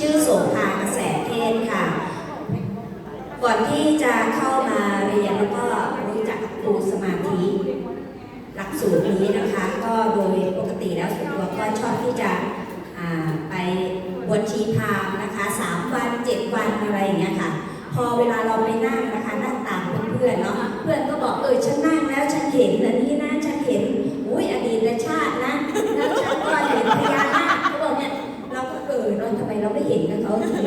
ชื่อโสภากระแสเทศค่ะ ก่อนที่จะเข้ามาเรียนแล้วก็รู้จักครูสมาธิ หลักสูตรนี้นะคะ ก็โดยปกติแล้วส่วนตัวก็ชอบที่จะไปบวชชีพามนะคะสามวันเจ็ดวันอะไรอย่างเงี้ยค่ะ พอเวลาเราไปนั่งนะคะนั่งตามเพื่อนๆเนาะเพื่อนก็บอกเออฉันนั่งแล้วฉันเห็นอันนี้นะฉันเห็นอุ้ยอดีตชาตินะแล้วฉันก็เห็นพญานาคเขาบอกเนี่ยเราก็เออเราทำไมเราไม่เห็นกับเขาที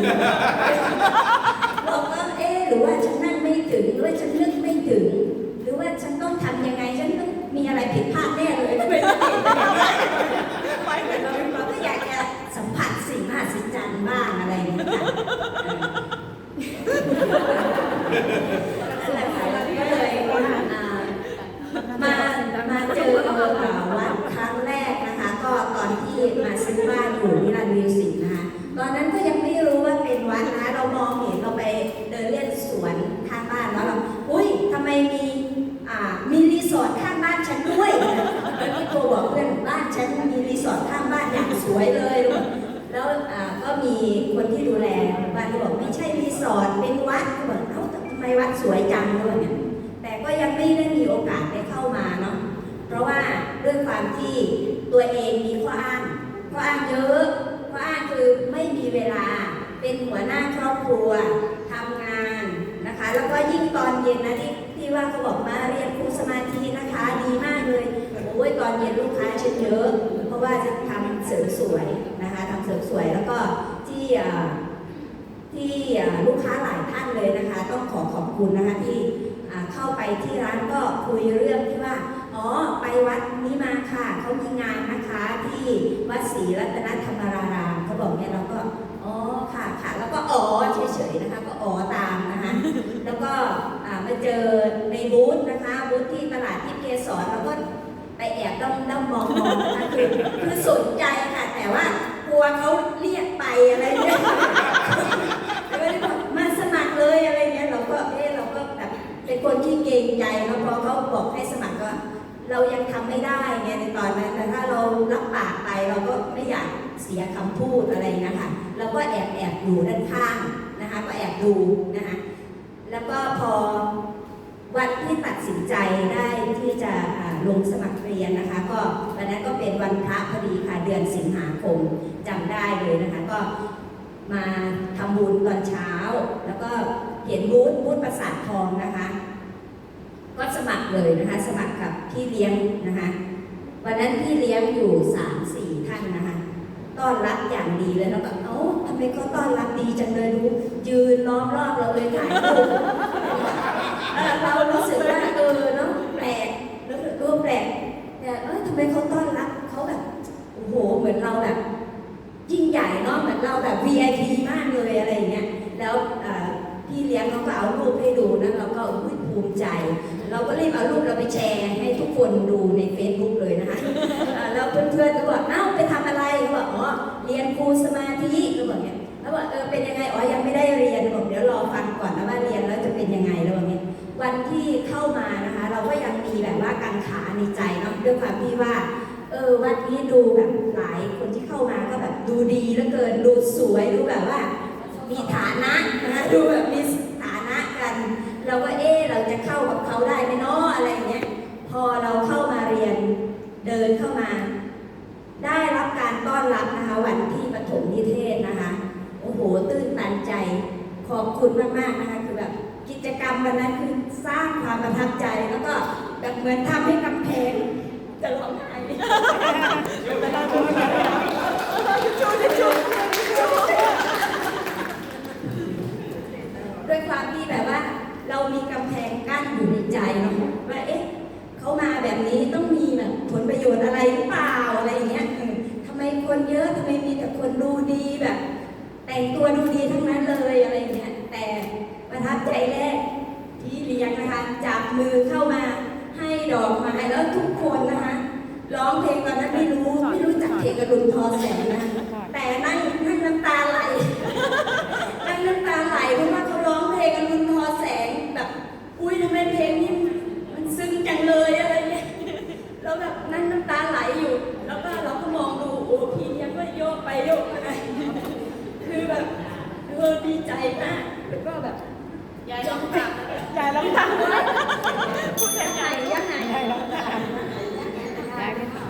เราก็เอ๊ะหรือว่าฉันนั่งไม่ถึงหรือว่าฉันนึกไม่ถึง หรือว่าฉันต้องทำยังไงฉันต้องมีอะไรผิดพลาดแน่เลยไม่ได้ไปเหมือนเราเราก็อยากจะสัมผัสสิ่งมหัศจรรย์บ้างอะไรอย่างเงี้ยค่ะนั่นแหละค่ะก็เลยอ่ามามาเจอเอ่อวัดครั้งแรกนะคะ ก็ตอนที่ มาซื้อบ้านอยู่นิรันดร์มิวสิกนะคะตอนนั้นก็ยังไม่รู้ว่าเป็นวัดนะเรามองเห็นเราไปเดินเล่นสวนข้างบ้านแล้วเราอุ้ยทำไมมีอ่ามีรีสอร์ทข้างบ้านฉันด้วยแล้วพี่โทรบอกเพื่อนบ้านฉันมีรีสอร์ทข้างบ้านอย่างสวยเลยแล้วก็มีคนที่ดูแลบ้านก็บอกไม่ใช่รีสอร์ทเป็นวัดก็บอกเอ้าทำไมวัดสวยจังเลยเนี่ยแต่ก็ยังไม่ได้มีโอกาสได้เข้ามาเนาะเพราะว่าด้วยความที่ ตัวเองมีข้ออ้างข้ออ้างเยอะข้ออ้างคือไม่มีเวลาเป็นหัวหน้าครอบครัวทำงานนะคะ แล้วก็ยิ่งตอนเย็นนะที่ที่ว่าเขาบอกมาเรียนครูสมาธินะคะดีมากเลยโอ้ยตอนเย็นลูกค้าฉันเยอะ เพราะว่าจะทำเสริมสวยนะคะทำเสริมสวยแล้วก็ที่ที่ลูกค้าหลายท่านเลยนะคะ ต้องขอขอบคุณนะคะที่เข้าไปที่ร้านก็คุยเรื่องที่ว่าอ๋อไปวัดนี้มาค่ะเขามีงานนะคะที่ วัดศรีรัตนธรรมรารามเขาบอกเนี่ยเราก็อ๋อค่ะค่ะ แล้วก็อ๋อเฉยๆนะคะ ก็อ๋อตามนะคะแล้วก็มาเจอในบูธนะคะบูธที่ตลาดที่เกสรแล้วก็ไปแอบด้อมด้อมมองมองนะคะคือคือสนใจค่ะ แต่ว่ากลัวเขาเรียกไปอะไรเนี่ยแล้วก็เลยมาสมัครเลยอะไรเงี้ยเราก็เออเราก็แบบเป็นคนที่เกรงใจแล้วพอเขาบอกให้สมัครก็ เรายังทำไม่ได้ไงในตอนนั้นแต่ถ้าเรารับปากไปเราก็ไม่อยากเสียคำพูดอะไรนะคะเราก็แอบแอบอยู่ด้านข้างนะคะ ก็แอบดูนะคะแล้วก็พอวันที่ตัดสินใจได้ที่จะลงสมัครเรียนนะคะ ก็วันนั้นก็เป็นวันพระพอดีค่ะเดือนสิงหาคมจำได้เลยนะคะ ก็มาทำบุญตอนเช้า แล้วก็เห็นบูธบูธประสาททองนะคะ ก็สมัครเลยนะคะ สมัคร พี่เลี้ยงนะคะวันนั้นพี่เลี้ยงอยู่สามสี่ท่านนะคะต้อนรับอย่างดีเลยแล้วก็เอ้าทำไมเขาต้อนรับดีจังเลยดูยืนล้อมรอบเราเลยถ่ายรูปเรารู้สึกว่าเออเนาะแปลกรู้สึกเออแปลกแต่เออทำไมเขาต้อนรับเขาแบบโอ้โหเหมือนเราแบบยิ่งใหญ่เนาะเหมือนเราแบบ VIP มากเลยอะไรอย่างเงี้ยแล้วอ่อ พี่เลี้ยงเขาก็เอารูปให้ดูนะเราก็อุ๊ยภูมิใจ เราก็รีบเอารูปเราไปแชร์ให้ทุกคนดูใน Facebook เลยนะคะเอ่อแล้วเพื่อนๆก็บอกเอ้าไปทำอะไรเขาบอกอ๋อเรียนครูสมาธิเขาบอกเนี้ยแล้วบอกเออเป็นยังไงอ๋อยังไม่ได้เรียนบอกเดี๋ยวรอฟังก่อนนะว่าเรียนแล้วจะเป็นยังไงแล้วบอกเนี้ยวันที่เข้ามานะคะ เราก็ยังมีแบบว่ากังขาในใจเนาะด้วยความที่ว่าเออวัดนี้ดูแบบหลายคนที่เข้ามาก็แบบดูดีเหลือเกินดูสวยดูแบบว่า มีฐานะนะดูแบบมีฐานะกัน เราก็เอ๊ะเราจะเข้ากับเขาได้ไหมเนาะอะไรอย่างเงี้ยพอเราเข้ามาเรียนเดินเข้ามา ได้รับการต้อนรับนะคะวันที่ปฐมนิเทศนะคะโอ้โหตื้นตันใจขอบคุณมากๆนะคะคือแบบกิจกรรมวันนั้นคือสร้างความประทับใจแล้วก็แบบเหมือนทำให้กำแพงจะร้องไห้ด้วยความที่แบบว่า เรามีกำแพงกั้นอยู่ในใจเนาะว่าเอ๊ะเขามาแบบนี้ต้องมีแบบผลประโยชน์อะไรหรือเปล่าอะไรอย่างเงี้ยเออทำไมคนเยอะทำไมมีแต่คนดูดีแบบ แต่งตัวดูดีทั้งนั้นเลยอะไรอย่างเงี้ยแต่ประทับใจแรกที่เลี้ยงนะคะจับมือเข้ามาให้ดอกไม้แล้วทุกคนนะคะร้องเพลงตอนนั้นไม่รู้ไม่รู้จักเพลงกระดุมทอแสงนะแต่นั่งนั่งน้ำตาไหล นั่งน้ำตาไหลเพราะว่าเขาร้องเพลงอรุณทอแสงแบบ อุ้ยทำไมเพลงนี้มันซึ้งจังเลย อดีใจมากแล้วก็แบบ ยายต้องถาม ยายร้องตามพูดยัง ยัง ไง ไงยังไง ยายร้องตาม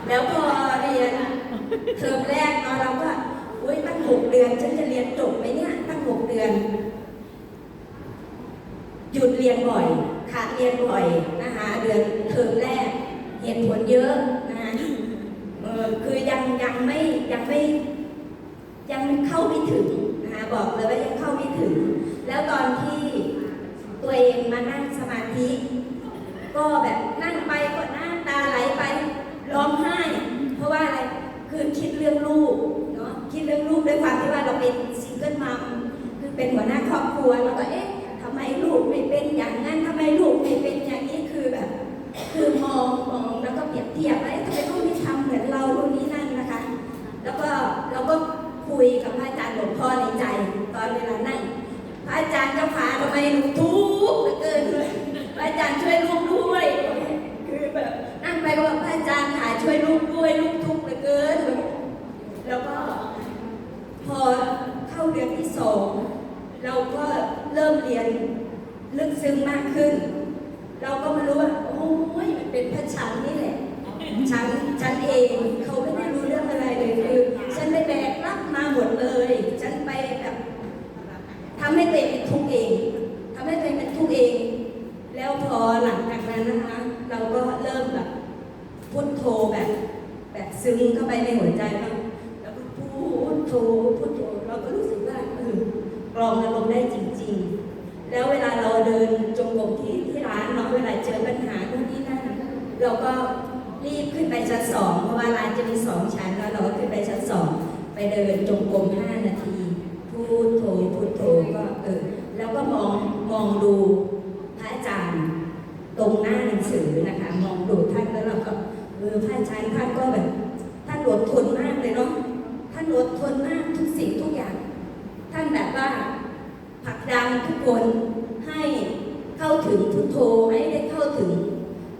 แล้วพอเรียนเทอ มแรกเนาะเราก็อุ้ยตั้งหกเดือน ฉันจะเรียนจบไหมเนี่ยตั้งหกเดือน หยุดเรียนบ่อยขาดเรียนบ่อยนะคะเดือนเทอมแรก เหตุผลเยอะนะคะเออคือยังยังไม่ยังไม่ยังเข้าไม่ถึงนะคะบอกเลยว่ายังเข้าไม่ถึง แล้วตอนที่ตัวเองมานั่งสมาธิ ก็แบบนั่งไป ครอบครัวแล้วก็เอ๊ะทำไมลูกไม่เป็นอย่างนั้นทำไมลูกไม่เป็นอย่างนี้คือแบบ คือมองมองแล้วก็เปรียบเทียบว่าเอ๊ะทำไมลูกไม่ทำเหมือนเราลูกนี้นั่นนะคะ แล้วก็เราก็คุยกับพระอาจารย์หลวงพ่อในใจตอนเวลานั่งพระอาจารย์เจ้าขาทำไมหนูทุกข์เหลือเกินเลยพระอาจารย์ช่วยลูกด้วยคือแบบนั่งไปก็บอกพระอาจารย์ขาช่วยลูกด้วยลูกทุกข์เหลือเกิน แล้วก็พอเข้าเดือนที่สอง เราก็เริ่มเรียนลึกซึ้งมากขึ้น เราก็มารู้ว่าโอ้ยมันเป็นพระชันนี่แหละฉันฉันเองเขาไม่ได้รู้เรื่องอะไรเลยคือฉันไปแบกรับมาหมดเลย ฉันไปแบบทำให้ตัวเองเป็นทุกข์เองทำให้ตัวเองเป็นทุกข์เอง แล้วพอหลังจากนั้นนะคะ เราก็เริ่มแบบพุทโธแบบ แบบซึ้งเข้าไปในหัวใจบ้าแล้วก็พูดโธพูดโธเราก็รู้สึก กรองอารมณ์ได้จริง ๆ แล้วเวลาเราเดินจงกรมที่ที่ร้านเนาะเวลาเจอปัญหาโน่นนี่นั่นเราก็รีบขึ้นไปชั้นสองเพราะว่าร้านจะมีสองชั้นแล้วเราก็ขึ้นไปชั้นสองไปเดินจงกรมห้านาที พูดโธพูดโธก็เออแล้วก็มองมองดูพระอาจารย์ตรงหน้าหนังสือนะคะ มองดูท่านแล้วเราก็เออพระอาจารย์ท่านก็แบบท่านอดทนมากเลยเนาะท่านอดทนมากทุกสิ่งทุกอย่าง แบบว่าผลักดันทุกคนให้เข้าถึงพุทโธให้ได้เข้าถึง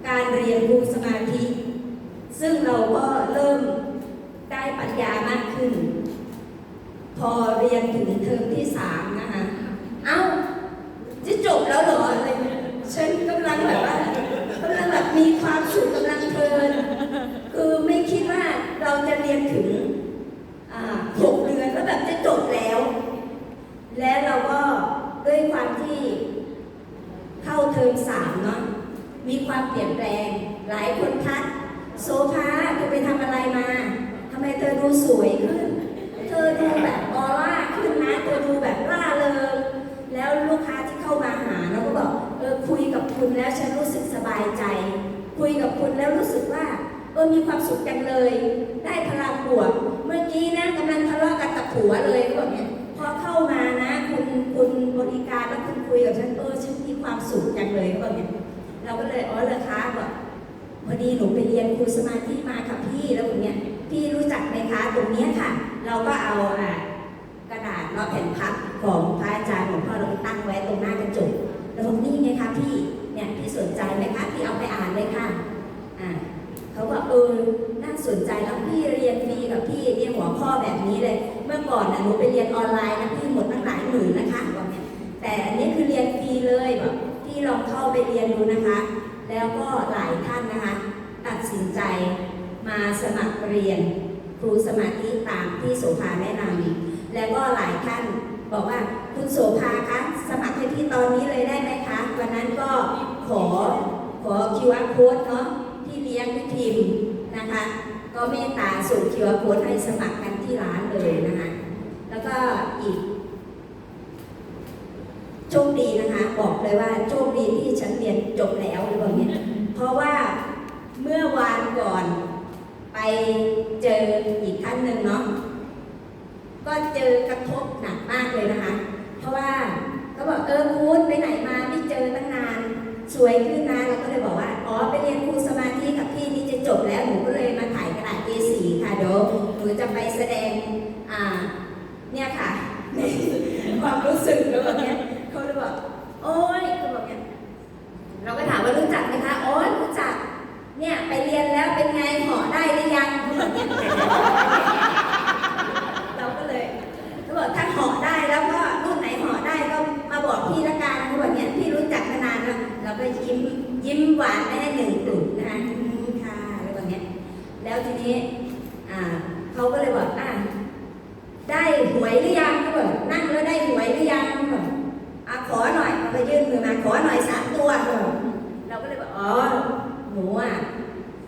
การเรียนรู้สมาธิ ซึ่งเราก็เริ่มได้ปัญญามากขึ้น พอเรียนถึงเทอมที่สามนะคะ เอ้า จะจบแล้วเหรออะไรเงี้ยฉันกำลังแบบว่ากำลังแบบมีความสุขกำลังเพลิน คือไม่คิดว่าเราจะเรียนถึงอ่าหกเดือนแล้วแบบจะจบแล้ว และเราก็ด้วยความที่เข้าเทอมสามเนาะ มีความเปลี่ยนแปลง หลายคนทัก โซภาเธอไปทำอะไรมาทำไมเธอดูสวยขึ้น เธอดูแบบออร่าขึ้นนะ เธอดูแบบล่าเริงแล้วลูกค้าที่เข้ามาหาเราก็บอก เออคุยกับคุณแล้วฉันรู้สึกสบายใจ คุยกับคุณแล้วรู้สึกว่าเออมีความสุขจังเลย ได้พลังบวก เมื่อกี้นะกำลังทะเลาะกันกับผัวเลยก็บอกเนี่ยพอเข้ามานะ คุณคุณบริการแล้วคุณคุยกับฉันเออฉันมีความสุขจังเลยก็บอกเนี่ยเราก็เลยอ๋อเหรอคะบอกพอดีหนูไปเรียนครูสมาธิมาค่ะพี่แล้วผมเนี่ยพี่รู้จักไหมคะตรงเนี้ยค่ะ เราก็เอาอ่ากระดาษเราแผ่นพับของพระอาจารย์ของพ่อเราไปตั้งไว้ตรงหน้า กระจกแล้วผมนี่ไงคะพี่ สนใจไหมคะพี่เอาไปอ่านเลยค่ะอ่าเขาบอกเออน่าสนใจแล้วพี่เรียนฟรีกับพี่เรียนหัวข้อแบบนี้เลย เมื่อก่อนนะหนูไปเรียนออนไลน์นะพี่หมดตั้งหลายหมื่นนะคะบอกเนี่ยแต่อันนี้คือเรียนฟรีเลยแบบพี่ลองเข้าไปเรียนดูนะคะ แล้วก็หลายท่านนะคะ ตัดสินใจมาสมัครเรียนครูสมาธิตามที่โสภาแนะนำแล้วก็หลายท่านบอกว่าคุณโสภาคะสมัครให้พี่ตอนนี้เลยได้ไหมคะวันนั้นก็ ขอขอ QR code เนาะที่เลี้ยงพี่พิมพ์นะคะ ก็เมตตาส่ง QR code ให้สมัครกันที่ร้านเลยนะคะแล้วก็อีกโชคดีนะคะ บอกเลยว่าโชคดีที่ฉันเรียนจบแล้วหรือเปล่าเนี่ยเพราะว่าเมื่อวานก่อนไปเจออีกท่านหนึ่งเนาะก็เจอกระทบหนักมากเลยนะคะ เพราะว่าก็บอกเออคุณไปไหนมาไม่เจอตั้งนาน ส วยขึ้นนะเราก็เลยบอกว่า อ๋อไปเรียนครูสมาธิกับพี่นี่จะจบแล้ว หนูก็เลยมาถ่ายกระดาษ A4 ค่ะเดี๋ยวหนูจะไปแสดง อ่า เนี่ยค่ะ ความรู้สึกแล้วแบบเนี้ยเขาเลยบอกโอ๊ยเขาบอกเนี่ยเราก็ถามว่ารู้จักไหมคะอ๋อรู้จัก เนี่ยไปเรียนแล้วเป็นไงหอได้หรือยังเขาบอกเนี่ยเราก็เลยเขาบอกถ้าหอได้แล้วก็รุ่นไหน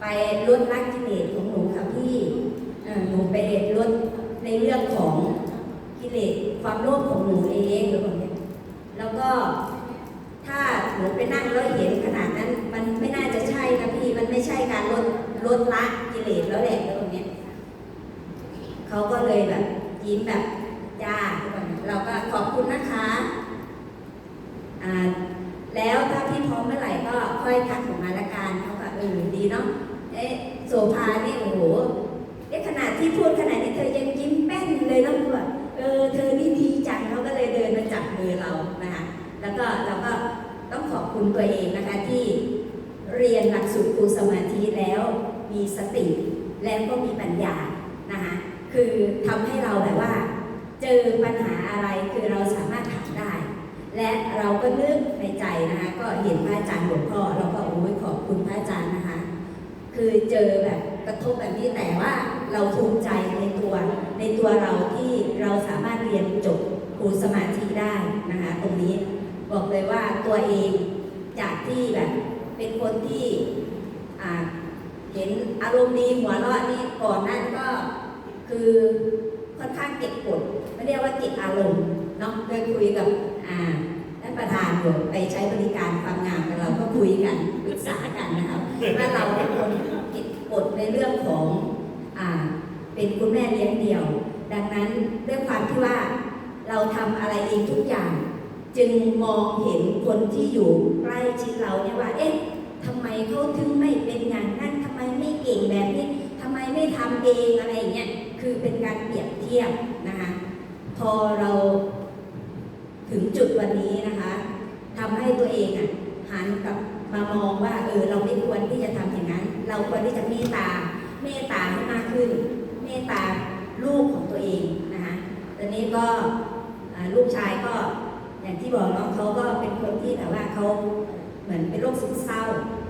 ไปลดละกิ เลสของหนูค่ะพี่หนูไปลดในเรื่องของกิเลสความโลภของหนูเองหรือแบบเนี้ยแล้วก็ถ้าหนูไปนั่งแล้วเห็นขนาดนั้น มันไม่น่าจะใช่นะพี่ มันไม่ใช่การลดลดละกิเลสแล้วแหละแล้วแบบเนี้ยเขาก็เลยแบบยิ้มแบบจ้าทุกคนเราก็ขอบคุณนะคะอ่าแล้วถ้าพี่พร้อมเมื่อไหร่ก็ค่อยทักผมมาละกันเขาก็เออดีเนาะเอ๊ะ โสภาเนี่ยโอ้โหเอ๊ะขนาดที่พูดขนาดนี้เธอยังยิ้มแป้นเลยนะพี่ว่าเออเธอนี่ดีจังเขาก็เลยเดินมาจับมือเรานะคะแล้วก็เราก็ต้องขอบคุณตัวเองนะคะที่เรียนหลักสูตรครูสมาธิแล้วมีสติแล้วก็มีปัญญานะคะคือทำให้เราแบบว่า เจอปัญหาอะไรคือเราสามารถทำได้ และเราก็นึกในใจนะคะก็เห็นพระอาจารย์หลวงพ่อเราก็โอ้ยขอบคุณพระอาจารย์ คือเจอแบบกระทบแบบนี้แต่ว่าเราภูมิใจในตัวในตัวเราที่เราสามารถเรียนจบครูสมาธิได้นะคะตรงนี้บอกเลยว่าตัวเองจากที่แบบเป็นคนที่เห็นอารมณ์ดีหัวเราะนี่ก่อนหนั้นก็คือค่อนข้างเก็บกดไม่เรียกว่าเก็บอารมณ์เนาะเคยคุยกับอ่าท่านประธานอยู่ไปใช้บริการความงามกันเราก็คุยกันปรึกษากันนะครับว่าเรา กฎในเรื่องของอเป็นคุณแม่เลี้ยงเดี่ยว ดังนั้นด้วยความที่ว่าเราทำอะไรเองทุกอย่าง จึงมองเห็นคนที่อยู่ใกล้ชิดเราเนี่ยว่า เอ๊ะทำไมเขาถึงไม่เป็นอย่างนั้นทำไมไม่เก่งแบบนี้ทำไมไม่ทำเองอะไรอย่างเงี้ยคือเป็นการเปรียบเทียบนะคะพอเราถึงจุดวันนี้นะคะทำให้ตัวเองอะหันกลับมามองว่าเออเราไม่ควรที่จะทำอย่างนั้น เราควรที่จะเมตตา เมตตาให้มากขึ้น เมตตาลูกของตัวเองนะคะตอนนี้ก็ลูกชายก็อย่างที่บอกเนาะเขาก็เป็นคนที่แบบว่าเขาเหมือนเป็นโรคซึมเศร้า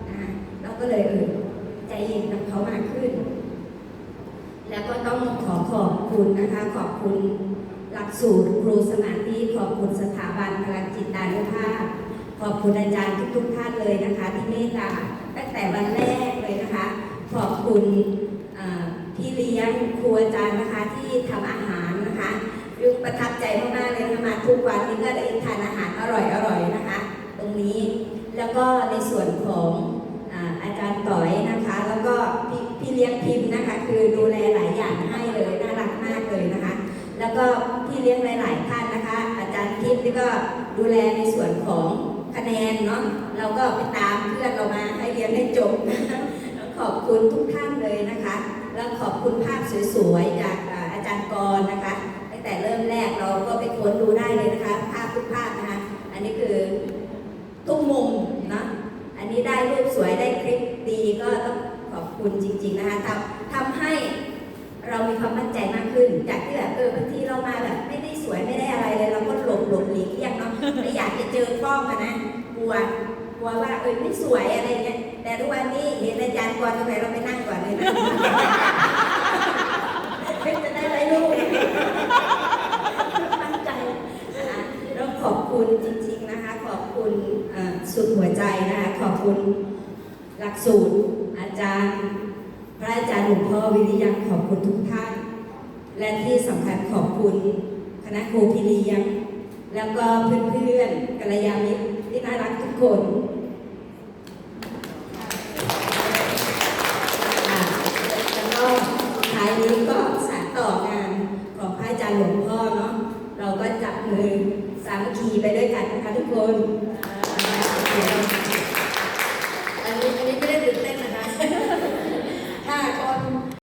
นะคะเราก็เลยเออใจเย็นกับเขามากขึ้น แล้วก็ต้องขอขอบคุณนะคะ ขอบคุณหลักสูตรครูสมาธิขอบคุณสถาบันพลังจิตตานุภาพขอบคุณอาจารย์ทุกๆท่านเลยนะคะ ที่เมตตาตั้งแต่วันแรก เลยนะคะ ขอบคุณพี่เลี้ยงครูอาจารย์นะคะที่ทำอาหารนะคะยุคประทับใจมากๆเลยนะมาทุกวันนี้ก็ได้ทานอาหารอร่อยๆนะคะ ตรงนี้แล้วก็ในส่วนของอาจารย์ต่อยนะคะ แล้วก็พี่พี่เลี้ยงพิมพ์นะคะ คือดูแลหลายอย่างให้เลยน่ารักมากเลยนะคะ แล้วก็พี่เลี้ยงหลาย ๆ ท่านนะคะ อาจารย์ทิพย์นี่ก็ดูแลในส่วนของคะแนนเนาะเราก็ไปตามเพื่อนเรามาให้เรียนให้จบนะคะ ขอบคุณทุกท่านเลยนะคะ แล้วขอบคุณภาพสวยๆ จากอาจารย์กรนะคะ ตั้งแต่เริ่มแรกเราก็ไปค้นดูได้เลยนะคะ ภาพทุกภาพนะคะ อันนี้คือทุกมุมเนาะอันนี้ได้รูปสวยได้คลิปดีก็ต้องขอบคุณจริง ๆนะคะทำทำให้เรามีความมั่นใจมากขึ้น จากที่แบบเออบางทีเรามาแบบไม่ได้สวยไม่ได้อะไรเลยเราก็หลบหลบหลีกเลี่ยงเนาะไม่อยากจะเจอกล้องอะนะกลัวกลัวว่าเออไม่สวยอะไรเงี้ย แต่ทุกวันนี้เห็นอาจารย์ก่อนทำไมเราไปนั่งก่อนเลยนะจะได้ไรลูกตั้งใจนะคะแล้วขอบคุณจริงๆนะคะ ขอบคุณสุดหัวใจนะคะขอบคุณหลักสูตรอาจารย์ พระอาจารย์หลวงพ่อวิริยังขอบคุณทุกท่าน และที่สำคัญขอบคุณคณะครูพิเรียงแล้วก็เพื่อนๆกัลยาณมิตรที่น่ารักทุกคนอ่าแล้วก็ท้ายนี้ก็สานต่องานของพระอามัคคีไปด้วยกันนะคะทุกคน